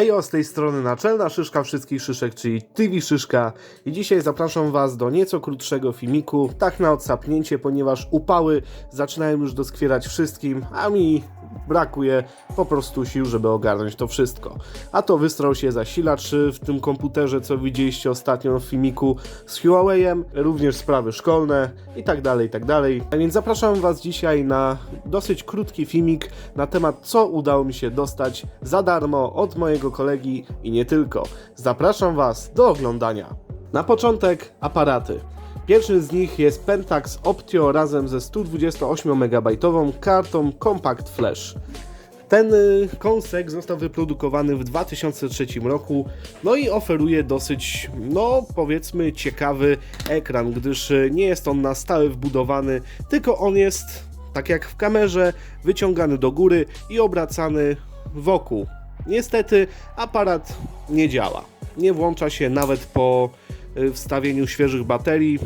Hejo, z tej strony naczelna szyszka wszystkich szyszek, czyli TV Szyszka i dzisiaj zapraszam Was do nieco krótszego filmiku, tak na odsapnięcie, ponieważ upały zaczynają już doskwierać wszystkim, a mi brakuje po prostu sił, żeby ogarnąć to wszystko. A to wystrał się zasilacz w tym komputerze, co widzieliście ostatnio w filmiku z Huawei'em, również sprawy szkolne i tak dalej, i tak dalej. A więc zapraszam Was dzisiaj na dosyć krótki filmik na temat, co udało mi się dostać za darmo od mojego kolegi i nie tylko. Zapraszam Was do oglądania. Na początek aparaty. Pierwszy z nich jest Pentax Optio razem ze 128 MB kartą Compact Flash. Ten y, kąsek został wyprodukowany w 2003 roku, no i oferuje dosyć, no powiedzmy, ciekawy ekran, gdyż y, nie jest on na stałe wbudowany, tylko on jest, tak jak w kamerze, wyciągany do góry i obracany wokół. Niestety aparat nie działa. Nie włącza się nawet po y, wstawieniu świeżych baterii.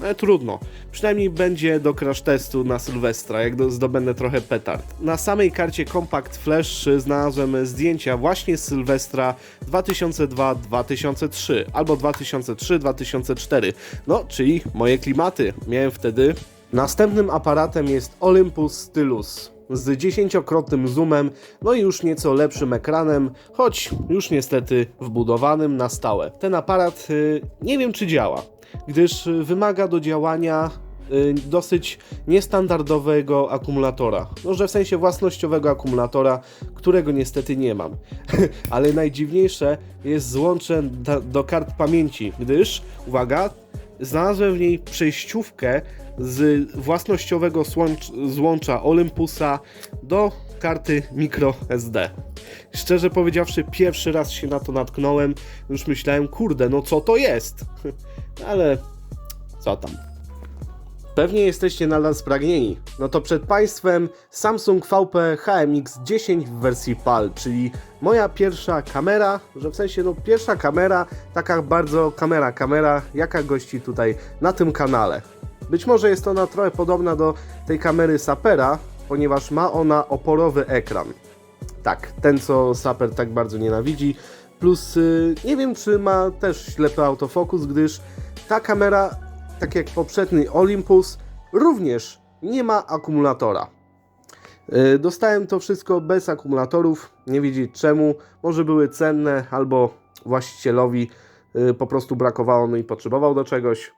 No trudno. Przynajmniej będzie do crash testu na Sylwestra, jak do, zdobędę trochę petard. Na samej karcie Compact Flash y, znalazłem zdjęcia właśnie z Sylwestra 2002-2003 albo 2003-2004. No, czyli moje klimaty. Miałem wtedy. Następnym aparatem jest Olympus Stylus z dziesięciokrotnym zoomem, no i już nieco lepszym ekranem, choć już niestety wbudowanym na stałe. Ten aparat y, nie wiem czy działa, gdyż wymaga do działania y, dosyć niestandardowego akumulatora. No, że w sensie własnościowego akumulatora, którego niestety nie mam. Ale najdziwniejsze jest złącze do kart pamięci, gdyż, uwaga, znalazłem w niej przejściówkę z własnościowego złącza Olympusa do karty microSD. Szczerze powiedziawszy, pierwszy raz się na to natknąłem, już myślałem, kurde, no co to jest? Ale co tam. Pewnie jesteście nadal spragnieni. No to przed Państwem Samsung VP HMX10 w wersji PAL, czyli moja pierwsza kamera, że w sensie no pierwsza kamera, taka bardzo kamera, kamera, jaka gości tutaj na tym kanale. Być może jest ona trochę podobna do tej kamery Sapera, ponieważ ma ona oporowy ekran. Tak, ten co Saper tak bardzo nienawidzi. Plus yy, nie wiem czy ma też ślepy autofokus, gdyż ta kamera tak jak poprzedni Olympus, również nie ma akumulatora. Yy, Dostałem to wszystko bez akumulatorów, nie wiedzieć czemu, może były cenne, albo właścicielowi yy, po prostu brakowało, no i potrzebował do czegoś.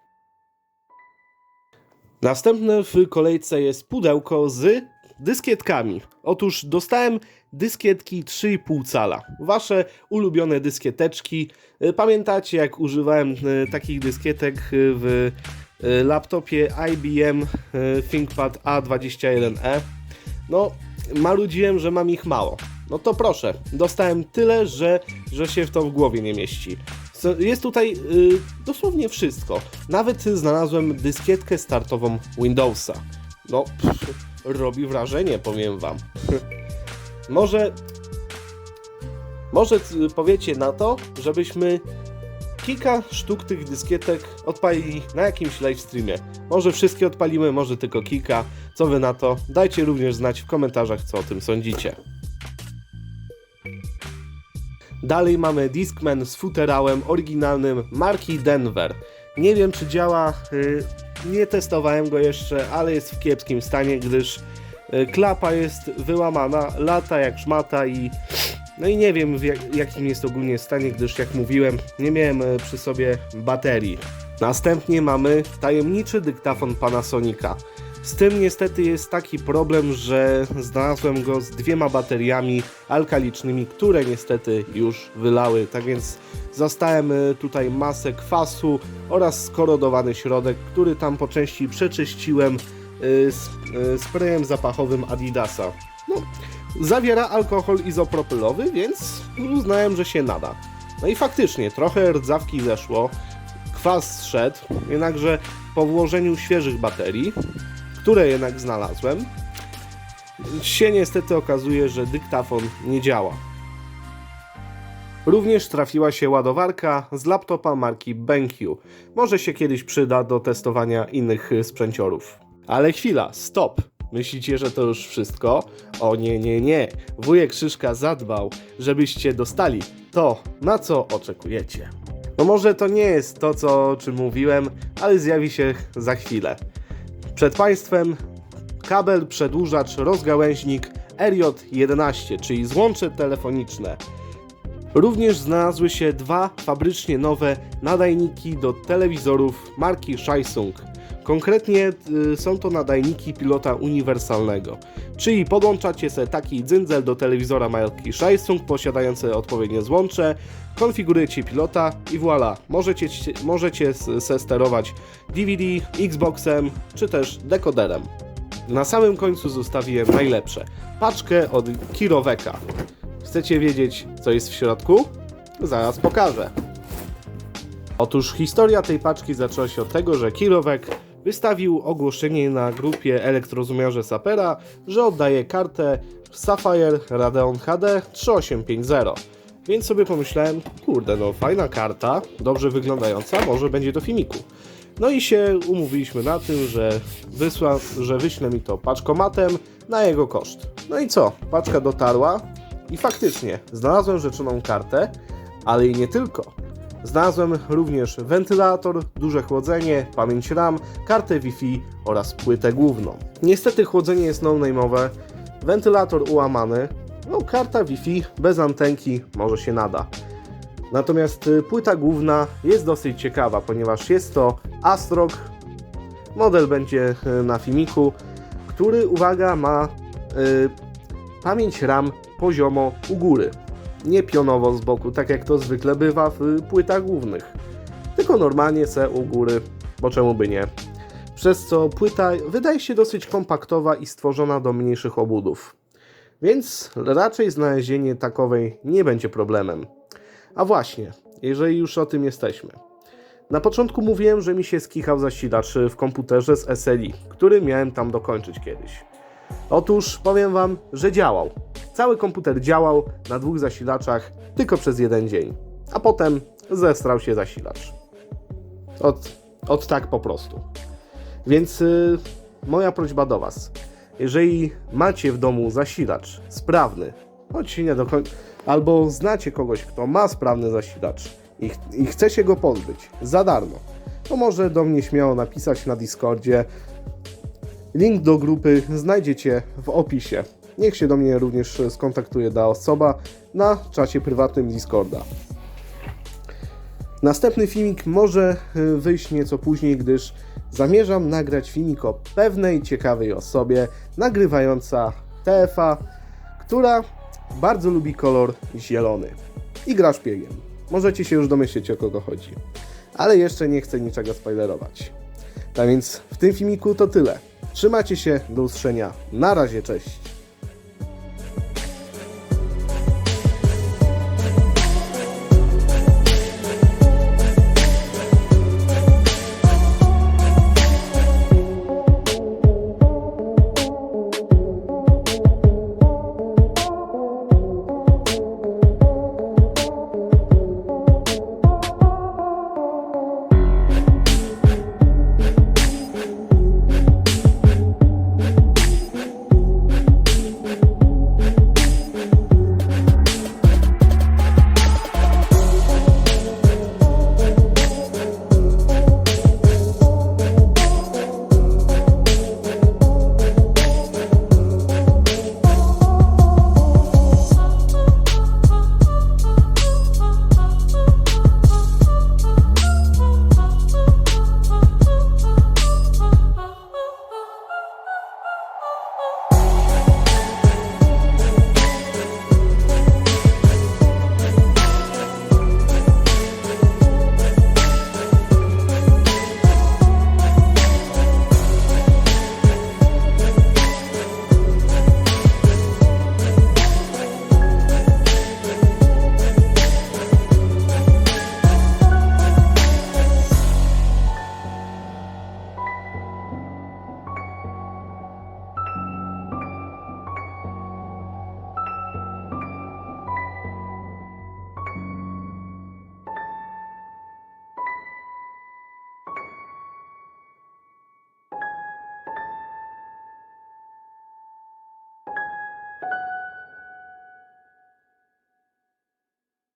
Następne w kolejce jest pudełko z dyskietkami. Otóż dostałem dyskietki 3,5 cala. Wasze ulubione dyskieteczki. Y, Pamiętacie jak używałem y, takich dyskietek y, w laptopie IBM ThinkPad A21e? No, marudziłem, że mam ich mało. No to proszę, dostałem tyle, że, że się w to w głowie nie mieści. Jest tutaj y, dosłownie wszystko. Nawet znalazłem dyskietkę startową Windowsa. No, pff, robi wrażenie, powiem wam. może. Może y, powiecie na to, żebyśmy kilka sztuk tych dyskietek odpalili na jakimś live streamie. Może wszystkie odpalimy, może tylko kilka. Co wy na to? Dajcie również znać w komentarzach, co o tym sądzicie. Dalej mamy Discman z futerałem oryginalnym marki Denver. Nie wiem czy działa, y, nie testowałem go jeszcze, ale jest w kiepskim stanie, gdyż klapa jest wyłamana, lata jak szmata i no i nie wiem w jak, jakim jest ogólnie stanie, gdyż jak mówiłem, nie miałem y, przy sobie baterii. Następnie mamy tajemniczy dyktafon Panasonica. Z tym niestety jest taki problem, że znalazłem go z dwiema bateriami alkalicznymi, które niestety już wylały. Tak więc zastałem y, tutaj masę kwasu oraz skorodowany środek, który tam po części przeczyściłem sprayem zapachowym Adidasa. No, zawiera alkohol izopropylowy, więc uznałem, że się nada. No i faktycznie, trochę rdzawki zeszło, kwas zszedł, jednakże po włożeniu świeżych baterii które jednak znalazłem, się niestety okazuje, że dyktafon nie działa. Również trafiła się ładowarka z laptopa marki BenQ. Może się kiedyś przyda do testowania innych y, sprzęciorów. Ale chwila, stop! Myślicie, że to już wszystko? O nie, nie, nie. Wujek Szyszka zadbał, żebyście dostali to, na co oczekujecie. No może to nie jest to, co, o czym mówiłem, ale zjawi się za chwilę. Przed Państwem kabel, przedłużacz, rozgałęźnik RJ11, czyli złącze telefoniczne. Również znalazły się dwa fabrycznie nowe nadajniki do telewizorów marki Samsung. Konkretnie y, są to nadajniki pilota uniwersalnego, czyli podłączacie sobie taki dzyndzel do telewizora marki Samsung posiadający odpowiednie złącze, konfigurujecie pilota i voilà, możecie, możecie se sterować DVD, Xboxem czy też dekoderem. Na samym końcu zostawiłem najlepsze. Paczkę od Kiroweka. Chcecie wiedzieć, co jest w środku? Zaraz pokażę. Otóż historia tej paczki zaczęła się od tego, że Kirowek wystawił ogłoszenie na grupie elektrozumiarze Sapera, że oddaje kartę Sapphire Radeon HD 3850. Więc sobie pomyślałem, kurde no fajna karta, dobrze wyglądająca, może będzie do filmiku. No i się umówiliśmy na tym, że, wysła, że wyśle mi to paczkomatem na jego koszt. No i co? Paczka dotarła i faktycznie znalazłem rzeczoną kartę, ale i nie tylko. Znalazłem również wentylator, duże chłodzenie, pamięć RAM, kartę Wi-Fi oraz płytę główną. Niestety chłodzenie jest no-name'owe, wentylator ułamany, no karta Wi-Fi bez antenki może się nada. Natomiast y, płyta główna jest dosyć ciekawa, ponieważ jest to Astrok. Model będzie y, na filmiku, który, uwaga, ma y, pamięć RAM poziomo u góry. Nie pionowo z boku, tak jak to zwykle bywa w płytach głównych. Tylko normalnie se u góry, bo czemu by nie. Przez co płyta wydaje się dosyć kompaktowa i stworzona do mniejszych obudów. Więc raczej znalezienie takowej nie będzie problemem. A właśnie, jeżeli już o tym jesteśmy. Na początku mówiłem, że mi się skichał zasilacz w komputerze z SLI, który miałem tam dokończyć kiedyś. Otóż powiem Wam, że działał. Cały komputer działał na dwóch zasilaczach tylko przez jeden dzień, a potem zestrał się zasilacz. Od, od tak po prostu. Więc y, moja prośba do Was. Jeżeli macie w domu zasilacz sprawny, choć nie do końca, albo znacie kogoś, kto ma sprawny zasilacz i, ch- i chce się go pozbyć za darmo, to może do mnie śmiało napisać na Discordzie. Link do grupy znajdziecie w opisie. Niech się do mnie również skontaktuje ta osoba na czacie prywatnym Discorda. Następny filmik może y, wyjść nieco później, gdyż zamierzam nagrać filmik o pewnej ciekawej osobie nagrywająca TFA, która bardzo lubi kolor zielony i gra szpiegiem. Możecie się już domyśleć o kogo chodzi, ale jeszcze nie chcę niczego spoilerować. Tak więc w tym filmiku to tyle. Trzymajcie się, do usłyszenia. Na razie, cześć.